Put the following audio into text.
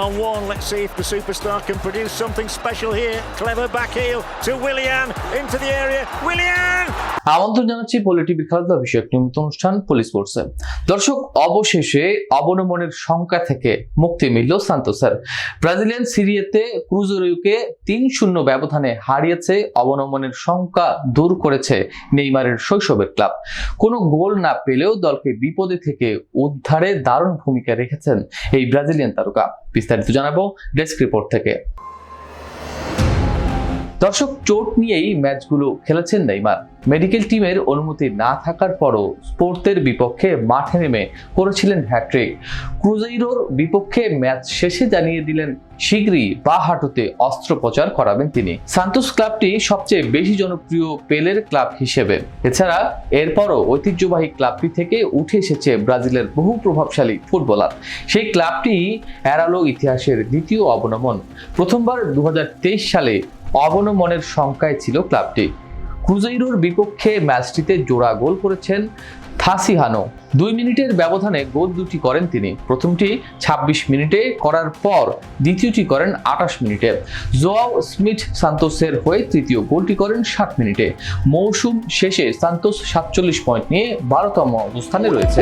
on one. Let's see if the superstar can produce something special here. Clever back heel to Willian into the area. Willian! আমন্ত্রণ জানাচ্ছি পলি TV খেলাধুলা বিষয়ক নিয়মিত অনুষ্ঠান police স্পোর্টসে দর্শক, অবশেষে অবনমনের শঙ্কা থেকে মুক্তি মিলল সান্তোসের ব্রাজিলিয়ান সিরিয়াতে ক্রুজোরিউকে তিন শূন্য ব্যবধানে হারিয়েছে, অবনমনের শঙ্কা দূর করেছে নেইমারের শৈশবের ক্লাব কোনো গোল না পেলেও দলকে বিপদে থেকে উদ্ধারে দারুণ ভূমিকা রেখেছেন এই ব্রাজিলিয়ান তারকা বিস্তারিত জানাব ডেস্ক রিপোর্ট থেকে। দর্শক, চোট নিয়েই ম্যাচগুলো খেলেছেন নেইমার। মেডিকেল টিমের অনুমতি না থাকার পরও স্পোর্টের বিপক্ষে মাঠে নেমে করেছিলেন হ্যাট্রিক ক্রুজেইরোর বিপক্ষে ম্যাচ শেষে জানিয়ে দিলেন শীঘ্রই বা হাঁটুতে অস্ত্রোপচার করাবেন তিনি। সান্তোস ক্লাবটি সবচেয়ে বেশি জনপ্রিয় পেলের ক্লাব হিসেবে। এছাড়া এরপরও ঐতিহ্যবাহী ক্লাবটি থেকে উঠে এসেছে ব্রাজিলের বহু প্রভাবশালী ফুটবলার। সেই ক্লাবটি এড়ালো ইতিহাসের দ্বিতীয় অবনমন। প্রথমবার দু হাজার তেইশ সালে অবনমনের সংখ্যায় ছিল ক্লাবটি। ক্রুজেইরোর বিপক্ষে ম্যাচটিতে জোড়া গোল করেছেন থাসিহানো। দুই মিনিটের ব্যবধানে গোল দুটি করেন তিনি। প্রথমটি ২৬ মিনিটে করার পর দ্বিতীয়টি করেন আটাশ মিনিটে। জোয়াও স্মিথ সান্তোসের হয়ে তৃতীয় গোলটি করেন ষাট মিনিটে। মৌসুম শেষে সান্তোস সাতচল্লিশ পয়েন্ট নিয়ে বারোতম অবস্থানে রয়েছে।